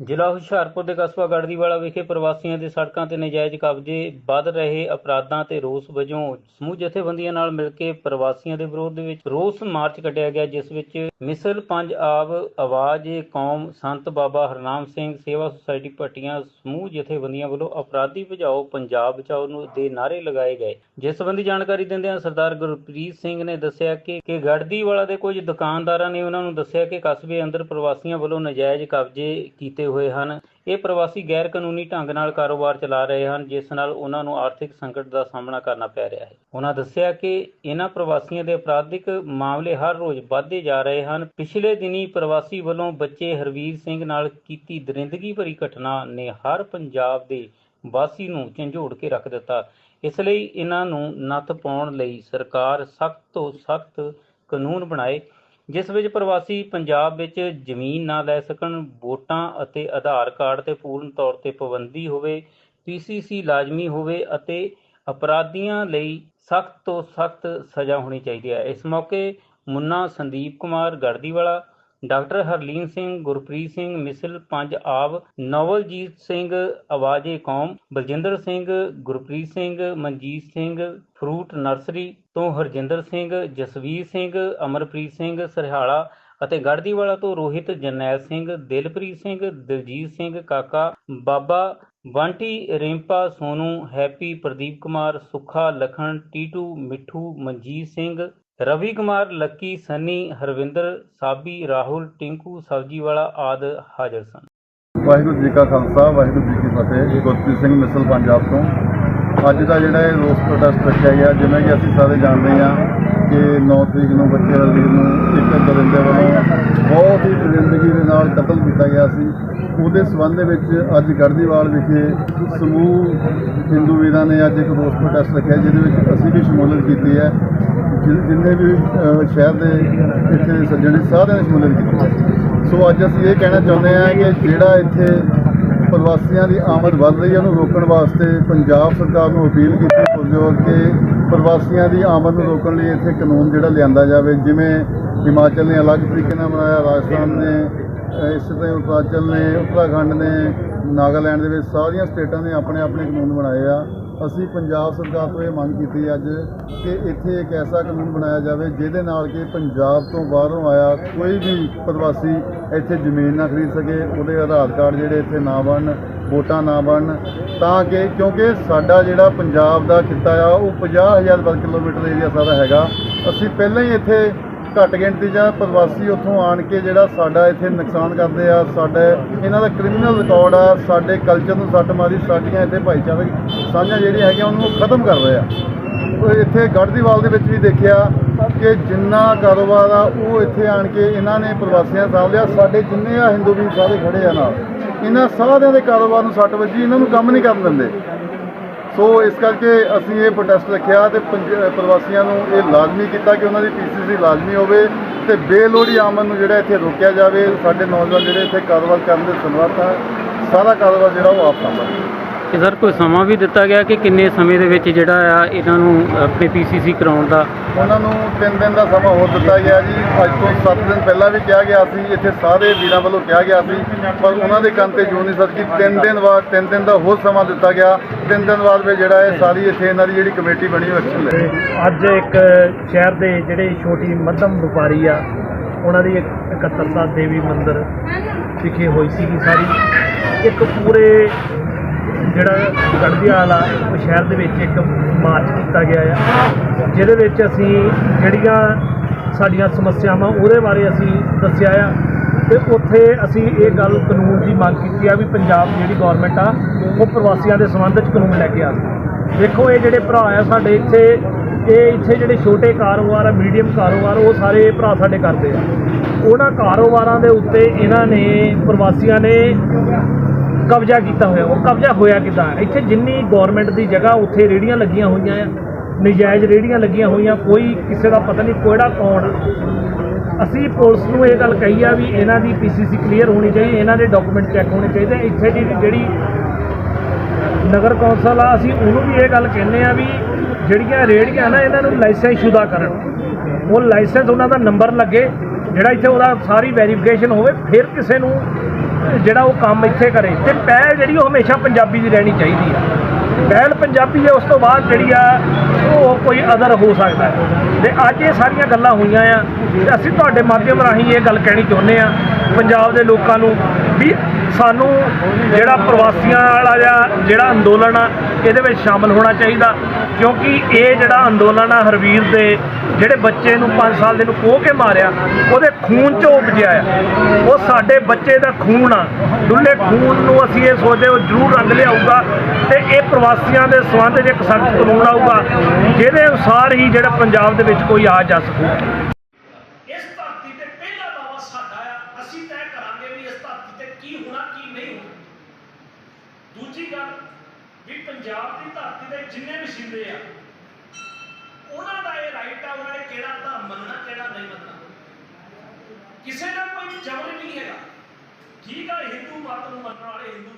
ਜ਼ਿਲ੍ਹਾ ਹੁਸ਼ਿਆਰਪੁਰ ਦੇ ਕਸਬਾ ਗੜਦੀਵਾਲਾ ਵਿਖੇ ਪ੍ਰਵਾਸੀਆਂ ਦੇ ਸੜਕਾਂ ਤੇ ਨਜਾਇਜ਼ ਕਬਜ਼ੇ ਵੱਧ ਰਹੇ ਅਪਰਾਧਾਂ ਤੇ ਰੋਸ ਵਜੋਂ ਸਮੂਹ ਜਥੇਬੰਦੀਆਂ ਨਾਲ ਮਿਲ ਕੇ ਪ੍ਰਵਾਸੀਆਂ ਦੇ ਵਿਰੋਧ ਵਿੱਚ ਰੋਸ ਮਾਰਚ ਕੱਢਿਆ ਗਿਆ, ਜਿਸ ਵਿੱਚ ਮਿਸਲ ਪੰਜ ਆਵਾਜ਼, ਕੌਮ ਸੰਤ ਬਾਬਾ ਹਰਨਾਮ ਸਿੰਘ, ਸੇਵਾ ਸੁਸਾਇਟੀ ਪੱਟੀਆਂ ਸਮੂਹ ਜਥੇਬੰਦੀਆਂ ਵੱਲੋਂ ਅਪਰਾਧੀ ਭਜਾਓ ਪੰਜਾਬ ਬਚਾਓ ਨੂੰ ਦੇ ਨਾਅਰੇ ਲਗਾਏ ਗਏ। ਜਿਸ ਸੰਬੰਧੀ ਜਾਣਕਾਰੀ ਦਿੰਦਿਆਂ ਸਰਦਾਰ ਗੁਰਪ੍ਰੀਤ ਸਿੰਘ ਨੇ ਦੱਸਿਆ ਕਿ ਕਿ ਗੜਦੀਵਾਲਾ ਦੇ ਕੁਝ ਦੁਕਾਨਦਾਰਾਂ ਨੇ ਉਹਨਾਂ ਨੂੰ ਦੱਸਿਆ ਕਿ ਕਸਬੇ ਅੰਦਰ ਪ੍ਰਵਾਸੀਆਂ ਵੱਲੋਂ ਨਜਾਇਜ਼ ਕਬਜ਼ੇ ਕੀਤੇ ਹੋਏ ਹਨ। ਇਹ ਪ੍ਰਵਾਸੀ ਗੈਰ ਕਾਨੂੰਨੀ ਢੰਗ ਨਾਲ ਕਾਰੋਬਾਰ ਚਲਾ ਰਹੇ ਹਨ, ਜਿਸ ਨਾਲ ਉਹਨਾਂ ਨੂੰ ਆਰਥਿਕ ਸੰਕਟ ਦਾ ਸਾਹਮਣਾ ਕਰਨਾ ਪੈ ਰਿਹਾ ਹੈ। ਉਹਨਾਂ ਦੱਸਿਆ ਕਿ ਇਹਨਾਂ ਪ੍ਰਵਾਸੀਆਂ ਦੇ ਅਪਰਾਧਿਕ ਮਾਮਲੇ ਹਰ ਰੋਜ਼ ਵੱਧਦੇ ਜਾ ਰਹੇ ਹਨ। ਪਿਛਲੇ ਦਿਨੀ ਪ੍ਰਵਾਸੀ ਵੱਲੋਂ ਬੱਚੇ ਹਰਵੀਰ ਸਿੰਘ ਨਾਲ ਕੀਤੀ ਦਰਿੰਦਗੀ ਭਰੀ ਘਟਨਾ ਨੇ ਹਰ ਪੰਜਾਬ ਦੇ ਵਾਸੀ ਨੂੰ ਝੰਜੋੜ ਕੇ ਰੱਖ ਦਿੱਤਾ। ਇਸ ਲਈ ਇਹਨਾਂ ਨੂੰ ਨੱਥ ਪਾਉਣ ਲਈ ਸਰਕਾਰ ਸਖਤ ਤੋਂ ਸਖਤ ਕਾਨੂੰਨ ਬਣਾਏ। ਜਿਸ ਵਿੱਚ ਪ੍ਰਵਾਸੀ ਪੰਜਾਬ ਵਿੱਚ ਜ਼ਮੀਨ ਨਾ ਲੈ ਸਕਣ, ਵੋਟਾਂ ਅਤੇ ਆਧਾਰ ਕਾਰਡ ਤੇ ਪੂਰਨ ਤੌਰ ਤੇ ਪਾਬੰਦੀ ਹੋਵੇ ਪੀਸੀਸੀ ਲਾਜ਼ਮੀ ਹੋਵੇ ਅਤੇ ਅਪਰਾਧੀਆਂ ਲਈ ਸਖਤ ਤੋਂ ਸਖਤ ਸਜ਼ਾ ਹੋਣੀ ਚਾਹੀਦੀ ਹੈ। ਇਸ ਮੌਕੇ Munna Sandeep Kumar Garhdiwala doctor Harleen Singh, Gurpreet Singh Misal, Panj Aab Navaljit Singh Awaaze Qaum, Baljinder Singh, Gurpreet Singh, Manjit Singh, fruit nursery ਤੋਂ ਹਰਜਿੰਦਰ ਸਿੰਘ, ਜਸਵੀਰ ਸਿੰਘ, ਅਮਰਪ੍ਰੀਤ ਸਿੰਘ ਸਰਹਾਲਾ ਅਤੇ ਗੜਦੀਵਾਲਾ ਤੋਂ ਰੋਹਿਤ, ਜਰਨੈਲ ਸਿੰਘ, ਦਿਲਪ੍ਰੀਤ ਸਿੰਘ, ਦਿਲਜੀਤ ਸਿੰਘ ਕਾਕਾ, ਬਾਬਾ ਬੰਟੀ ਰਿੰਪਾ, ਸੋਨੂ, ਹੈਪੀ ਪ੍ਰਦੀਪ ਕੁਮਾਰ, ਸੁੱਖਾ, ਲਖਣ, ਟੀਟੂ, ਮਿੱਠੂ, ਮਨਜੀਤ ਸਿੰਘ ਰਵੀ ਕੁਮਾਰ, ਲੱਕੀ, ਸੰਨੀ, ਹਰਵਿੰਦਰ, ਸਾਬੀ, ਰਾਹੁਲ, ਟਿੰਕੂ, ਸਬਜੀਵਾਲਾ ਆਦ ਹਾਜ਼ਰ ਸਨ। ਵਾਹਿਗੁਰੂ ਜੀ ਕਾ ਖਾਲਸਾ, ਵਾਹਿਗੁਰੂ ਜੀ ਕੀ ਫਤਿਹ। ਗੁਰਪ੍ਰੀਤ ਸਿੰਘ ਮਿਸਲ ਪੰਜਾਬ ਤੋਂ। ਅੱਜ ਦਾ ਜਿਹੜਾ ਇਹ ਰੋਸ ਪ੍ਰੋਟੈਸਟ ਰੱਖਿਆ ਗਿਆ, ਜਿਵੇਂ ਕਿ ਅਸੀਂ ਸਾਰੇ ਜਾਣਦੇ ਹਾਂ ਕਿ 9 ਤਰੀਕ ਨੂੰ ਬੱਚੇ ਰਵੀਰ ਨੂੰ ਇੱਕ ਦਰਿੰਦੇ ਵੱਲੋਂ ਬਹੁਤ ਹੀ ਜ਼ਿੰਦਗੀ ਦੇ ਨਾਲ ਕਤਲ ਕੀਤਾ ਗਿਆ ਸੀ। ਉਹਦੇ ਸਬੰਧ ਦੇ ਵਿੱਚ ਅੱਜ ਗੜਦੀਵਾਲ ਵਿਖੇ ਸਮੂਹ ਹਿੰਦੂ ਵੀਰਾਂ ਨੇ ਅੱਜ ਇੱਕ ਰੋਸ ਪ੍ਰੋਟੈਸਟ ਰੱਖਿਆ, ਜਿਹਦੇ ਵਿੱਚ ਅਸੀਂ ਵੀ ਸ਼ਮੂਲੀਅਤ ਕੀਤੀ ਹੈ। ਜਿ- ਜਿੰਨੇ ਵੀ ਅਹ, ਸ਼ਹਿਰ ਦੇ ਇੱਥੇ ਦੇ ਸੱਜਣ ਨੇ ਸਾਰਿਆਂ ਨੇ ਸ਼ਮੂਲੀਅਤ ਕੀਤੀ। ਸੋ ਅੱਜ ਅਸੀਂ ਇਹ ਕਹਿਣਾ ਚਾਹੁੰਦੇ ਹਾਂ ਕਿ ਜਿਹੜਾ ਇੱਥੇ ਪ੍ਰਵਾਸੀਆਂ ਦੀ ਆਮਦ ਵੱਧ ਰਹੀ ਹੈ ਉਹਨੂੰ ਰੋਕਣ ਵਾਸਤੇ ਪੰਜਾਬ ਸਰਕਾਰ ਨੂੰ ਅਪੀਲ ਕੀਤੀ ਪੁਰਜੋਰ ਕਿ ਪ੍ਰਵਾਸੀਆਂ ਦੀ ਆਮਦ ਨੂੰ ਰੋਕਣ ਲਈ ਇੱਥੇ ਕਾਨੂੰਨ ਜਿਹੜਾ ਲਿਆਂਦਾ ਜਾਵੇ। ਜਿਵੇਂ ਹਿਮਾਚਲ ਨੇ ਅਲੱਗ ਤਰੀਕੇ ਨਾਲ ਬਣਾਇਆ ਰਾਜਸਥਾਨ ਨੇ ਅਹ ਇਸ ਤਰ੍ਹਾਂ ਹੀ ਉਤਰਾਚਲ ਨੇ ਉੱਤਰਾਖੰਡ ਨੇ ਨਾਗਾਲੈਂਡ ਦੇ ਵਿੱਚ ਸਾਰੀਆਂ ਸਟੇਟਾਂ ਨੇ ਆਪਣੇ ਆਪਣੇ ਕਾਨੂੰਨ ਬਣਾਏ ਆ। ਅਸੀਂ ਪੰਜਾਬ ਸਰਕਾਰ ਤੋਂ ਇਹ ਮੰਗ ਕੀਤੀ ਅੱਜ ਕਿ ਇੱਥੇ ਇੱਕ ਐਸਾ ਕਾਨੂੰਨ ਬਣਾਇਆ ਜਾਵੇ ਜਿਹਦੇ ਨਾਲ ਕਿ ਪੰਜਾਬ ਤੋਂ ਬਾਹਰੋਂ ਆਇਆ ਕੋਈ ਵੀ ਪ੍ਰਵਾਸੀ ਇੱਥੇ ਜ਼ਮੀਨ ਨਾ ਖਰੀਦ ਸਕੇ, ਉਹਦੇ ਆਧਾਰ ਕਾਰਡ ਜਿਹੜੇ ਇੱਥੇ ਨਾ ਬਣਨ, ਵੋਟਾਂ ਨਾ ਬਣਨ, ਤਾਂ ਕਿ ਕਿਉਂਕਿ ਸਾਡਾ ਜਿਹੜਾ ਪੰਜਾਬ ਦਾ ਖਿੱਤਾ ਆ, ਉਹ 50000 ਵਰਗ ਕਿਲੋਮੀਟਰ ਏਰੀਆ ਸਾਰਾ ਹੈਗਾ। ਅਸੀਂ ਪਹਿਲਾਂ ਹੀ ਇੱਥੇ ਘੱਟ ਗਿਣਤੀ ਜਾਂ ਪ੍ਰਵਾਸੀ ਉੱਥੋਂ ਆਣ ਕੇ ਜਿਹੜਾ ਸਾਡਾ ਇੱਥੇ ਨੁਕਸਾਨ ਕਰਦੇ ਆ, ਸਾਡੇ ਇਹਨਾਂ ਦਾ ਕ੍ਰਿਮੀਨਲ ਰਿਕਾਰਡ ਆ, ਸਾਡੇ ਕਲਚਰ ਨੂੰ ਸੱਟ ਮਾਰੀ, ਸਾਡੀਆਂ ਇੱਥੇ ਭਾਈਚਾਰਕ ਸਾਂਝਾਂ ਜਿਹੜੀਆਂ ਹੈਗੀਆਂ, ਉਹਨੂੰ ਉਹ ਖਤਮ ਕਰ ਰਹੇ ਆ। ਇੱਥੇ ਗੜਦੀਵਾਲ ਦੇ ਵਿੱਚ ਵੀ ਦੇਖਿਆ ਕਿ ਜਿੰਨਾ ਕਾਰੋਬਾਰ ਆ, ਉਹ ਇੱਥੇ ਆਣ ਕੇ ਇਹਨਾਂ ਨੇ ਪ੍ਰਵਾਸੀਆਂ ਸਾਂਭ ਲਿਆ। ਸਾਡੇ ਜਿੰਨੇ ਆ ਹਿੰਦੂ ਵੀ ਸਾਰੇ ਖੜੇ ਆ ਨਾਲ, ਇਹਨਾਂ ਸਾਰਿਆਂ ਦੇ ਕਾਰੋਬਾਰ ਨੂੰ ਸੱਟ ਵੱਜੀ, ਇਹਨਾਂ ਨੂੰ ਕੰਮ ਨਹੀਂ ਕਰਨ ਦਿੰਦੇ। ਸੋ ਇਸ ਕਰਕੇ ਅਸੀਂ ਇਹ ਪ੍ਰੋਟੈਸਟ ਰੱਖਿਆ ਤੇ ਪੰਜ- ਪ੍ਰਵਾਸੀਆਂ ਨੂੰ ਇਹ ਲਾਜ਼ਮੀ ਕੀਤਾ ਕਿ ਉਹਨਾਂ ਦੀ ਪੀਸੀਸੀ ਲਾਜ਼ਮੀ ਹੋਵੇ ਤੇ ਬੇਲੋੜੀ ਆਮਦ ਨੂੰ ਜਿਹੜਾ ਇੱਥੇ ਰੋਕਿਆ ਜਾਵੇ। ਸਾਡੇ ਨੌਜਵਾਨ ਜਿਹੜੇ ਇੱਥੇ ਕਾਰੋਬਾਰ ਕਰਨ ਦੇ ਸਮਰੱਥ ਆ, ਸਾਰਾ ਕਾਰੋਬਾਰ ਜਿਹੜਾ ਉਹ ਆਪ ਸੰਭਾਲਣ ਕਿ ਸਰ ਕੋਈ ਸਮਾਂ ਵੀ ਦਿੱਤਾ ਗਿਆ ਕਿ ਕਿੰਨੇ ਸਮੇਂ ਦੇ ਵਿੱਚ ਜਿਹੜਾ ਆ ਇਹਨਾਂ ਨੂੰ ਆਪਣੇ ਪੀਸੀਸੀ ਕਰਾਉਣ ਦਾ? ਉਹਨਾਂ ਨੂੰ 3 ਦਿਨ ਦਾ ਸਮਾਂ ਹੋਰ ਦਿੱਤਾ ਗਿਆ ਜੀ। ਅੱਜ ਤੋਂ 7 ਦਿਨ ਪਹਿਲਾਂ ਵੀ ਕਿਹਾ ਗਿਆ ਸੀ। ਇੱਥੇ ਸਾਰੇ ਵੀਰਾਂ ਵੱਲੋਂ ਕਿਹਾ ਗਿਆ ਸੀ। ਪਰ ਉਹਨਾਂ ਦੇ ਕੰਨ ਤੇ ਜੂੰ ਨਹੀਂ ਸਦਕੀ। 3 ਦਿਨ ਬਾਅਦ 3 ਦਿਨ ਦਾ ਹੋਰ ਸਮਾਂ ਦਿੱਤਾ ਗਿਆ। 3 ਦਿਨ ਬਾਅਦ ਵਿੱਚ ਜਿਹੜਾ ਇਹ ਸਾਰੀ ਇੱਥੇ ਇਹਨਾਂ ਦੀ ਜਿਹੜੀ ਕਮੇਟੀ ਬਣੀ ਉਹ ਐਕਸ਼ਨ ਲੈ ਅੱਜ ਇੱਕ ਸ਼ਹਿਰ ਦੇ ਜਿਹੜੇ ਛੋਟੀ ਮੱਧਮ ਵਪਾਰੀ ਆ ਉਹਨਾਂ ਦੀ ਇੱਕ- ਇਕੱਤਰਤਾ ਦੇਵੀ ਮੰਦਿਰ ਵਿਖੇ ਹੋਈ ਸੀਗੀ ਸਾਰੀ। ਇੱਕ ਪੂਰੇ ਜਿਹੜਾ ਗੜਦੀਆਲ ਆ ਉਹ ਸ਼ਹਿਰ ਦੇ ਵਿੱਚ ਇੱਕ ਮਾਰਚ ਕੀਤਾ ਗਿਆ ਆ। ਜਿਹਦੇ ਵਿੱਚ ਅਸੀਂ ਜਿਹੜੀਆਂ ਸਾਡੀਆਂ ਸਮੱਸਿਆਵਾਂ ਉਹਦੇ ਬਾਰੇ ਅਸੀਂ ਦੱਸਿਆ ਆ। ਤੇ ਉੱਥੇ ਅਸੀਂ ਇਹ ਗੱਲ ਕਾਨੂੰਨ ਦੀ ਮੰਗ ਕੀਤੀ ਆ ਵੀ ਪੰਜਾਬ ਜਿਹੜੀ ਗਵਰਨਮੈਂਟ ਆ, ਉਹ ਪ੍ਰਵਾਸੀਆਂ ਦੇ ਸੰਬੰਧ ਵਿੱਚ ਕਾਨੂੰਨ ਲੈ ਕੇ ਆਵੇ ਦੇਖੋ, ਇਹ ਜਿਹੜੇ ਭਰਾ ਆ ਸਾਡੇ ਇੱਥੇ, ਇਹ ਇੱਥੇ ਜਿਹੜੇ ਛੋਟੇ ਕਾਰੋਬਾਰ ਆ ਮੀਡੀਅਮ ਕਾਰੋਬਾਰ, ਉਹ ਸਾਰੇ ਭਰਾ ਸਾਡੇ ਕਰਦੇ ਆ। ਉਹਨਾਂ ਕਾਰੋਬਾਰਾਂ ਦੇ ਉੱਤੇ ਇਹਨਾਂ ਨੇ, ਪ੍ਰਵਾਸੀਆਂ ਨੇ ਕਬਜ਼ਾ ਕੀਤਾ ਹੋਇਆ, ਉਹ ਕਬਜ਼ਾ ਹੋਇਆ ਕਿੱਦਾਂ? ਇੱਥੇ ਜਿੰਨੀ ਗਵਰਨਮੈਂਟ ਦੀ ਜਗ੍ਹਾ, ਉੱਥੇ ਰੇੜੀਆਂ ਲੱਗੀਆਂ ਹੋਈਆਂ ਆ, ਨਜਾਇਜ਼ ਰੇੜੀਆਂ ਲੱਗੀਆਂ ਹੋਈਆਂ, ਕੋਈ ਕਿਸੇ ਦਾ ਪਤਾ ਨਹੀਂ ਕਿਹੜਾ ਕੌਣ। ਅਸੀਂ ਪੁਲਿਸ ਨੂੰ ਇਹ ਗੱਲ ਕਹੀ ਆ ਵੀ ਇਹਨਾਂ ਦੀ ਪੀਸੀਸੀ ਕਲੀਅਰ ਹੋਣੀ ਚਾਹੀਦੀ, ਇਹਨਾਂ ਦੇ ਡਾਕੂਮੈਂਟ ਚੈੱਕ ਹੋਣੇ ਚਾਹੀਦੇ। ਇੱਥੇ ਦੀ ਜਿਹੜੀ ਨਗਰ ਕੌਂਸਲ ਆ, ਅਸੀਂ ਉਹਨੂੰ ਵੀ ਇਹ ਗੱਲ ਕਹਿੰਦੇ ਆ ਵੀ ਜਿਹੜੀਆਂ ਰੇੜੀਆਂ ਨਾ, ਇਹਨਾਂ ਨੂੰ ਲਾਇਸੈਂਸ ਸ਼ੁਦਾ ਕਰਨ। ਉਹ ਲਾਇਸੈਂਸ ਉਹਨਾਂ ਦਾ ਨੰਬਰ ਲੱਗੇ, ਜਿਹੜਾ ਇੱਥੇ ਉਹਦਾ ਸਾਰੀ ਵੈਰੀਫਿਕੇਸ਼ਨ ਹੋਵੇ, ਫਿਰ ਕਿਸੇ ਨੂੰ ਜਿਹੜਾ ਉਹ ਕੰਮ ਇੱਥੇ ਕਰੇ ਤੇ ਪਹਿਲ ਜਿਹੜੀ ਉਹ ਹਮੇਸ਼ਾ ਪੰਜਾਬੀ ਦੀ ਰਹਿਣੀ ਚਾਹੀਦੀ ਆ। ਪਹਿਲ ਪੰਜਾਬੀ ਹੈ ਉਸ ਤੋਂ ਬਾਅਦ ਜਿਹੜੀ ਆ, ਉਹ ਕੋਈ ਅਦਰ ਹੋ ਸਕਦਾ ਹੈ। ਤੇ ਅੱਜ ਇਹ ਸਾਰੀਆਂ ਗੱਲਾਂ ਹੋਈਆਂ ਆ ਤੇ ਅਸੀਂ ਤੁਹਾਡੇ ਮਾਧਿਅਮ ਰਾਹੀਂ ਇਹ ਗੱਲ ਕਹਿਣੀ ਚਾਹੁੰਦੇ ਆ, ਪੰਜਾਬ ਦੇ ਲੋਕਾਂ ਨੂੰ ਵੀ ਸਾਨੂੰ ਜਿਹੜਾ ਪ੍ਰਵਾਸੀਆਂ ਵਾਲਾ ਜਾਂ ਜਿਹੜਾ ਅੰਦੋਲਨ ਆ, ਇਹਦੇ ਵਿੱਚ ਸ਼ਾਮਲ ਹੋਣਾ ਚਾਹੀਦਾ। ਕਿਉਂਕਿ ਇਹ ਜਿਹੜਾ ਅੰਦੋਲਨ ਆ ਹਰਵੀਰ ਦੇ, ਜਿਹੜੇ ਬੱਚੇ ਨੂੰ 5 ਸਾਲ ਦੇ ਨੂੰ ਕੋਹ ਕੇ ਮਾਰਿਆ, ਉਹਦੇ ਖੂਨ 'ਚੋਂ ਉਪਜਿਆ ਆ। ਉਹ ਸਾਡੇ ਬੱਚੇ ਦਾ ਖੂਨ ਆ। ਡੁੱਲੇ ਖੂਨ ਨੂੰ ਅਸੀਂ ਇਹ ਸੋਚਦੇ ਉਹ ਜ਼ਰੂਰ ਰੰਗ ਲਿਆਊਗਾ ਤੇ ਇਹ ਪ੍ਰਵਾਸੀਆਂ ਦੇ ਸੰਬੰਧ 'ਚ ਇੱਕ ਸਖਤ ਕਾਨੂੰਨ ਆਊਗਾ, ਜਿਹਦੇ ਅਨੁਸਾਰ ਹੀ ਜਿਹੜਾ ਪੰਜਾਬ ਦੇ ਵਿੱਚ ਕੋਈ ਆ ਜਾ ਸਕੂ। ਇਸ ਧਰਤੀ ਤੇ ਪਹਿਲਾ ਦਾਵਾ ਸਾਡਾ ਅਸੀਂ ਤੈਅ ਕਰਾਂਗੇ ਵੀ ਇਸ ਧਰਤੀ ਤੇ ਕੀ ਹੋਣਾ, ਕੀ ਨਹੀਂ ਹੋਣਾ। ਦੂਜੀ ਗੱਲ ਵੀ ਪੰਜਾਬ ਦੀ ਧਰਤੀ ਦੇ ਜਿੰਨੇ ਵੀ ਸਿੰਦੇ ਆ, ਉਹਨਾਂ ਦਾ ਇਹ ਰਾਈਟ ਆ, ਉਹਨਾਂ ਨੇ ਕਿਹੜਾ ਧਰਮ ਮੰਨਣਾ, ਕਿਹੜਾ ਨਹੀਂ ਮੰਨਣਾ। ਕਿਸੇ ਦਾ ਕੋਈ ਜ਼ਬਰ ਨਹੀਂ ਹੈਗਾ। ਠੀਕ ਆ ਹਿੰਦੂ ਮਤ ਨੂੰ ਮੰਨਣ ਵਾਲੇ ਹਿੰਦੂ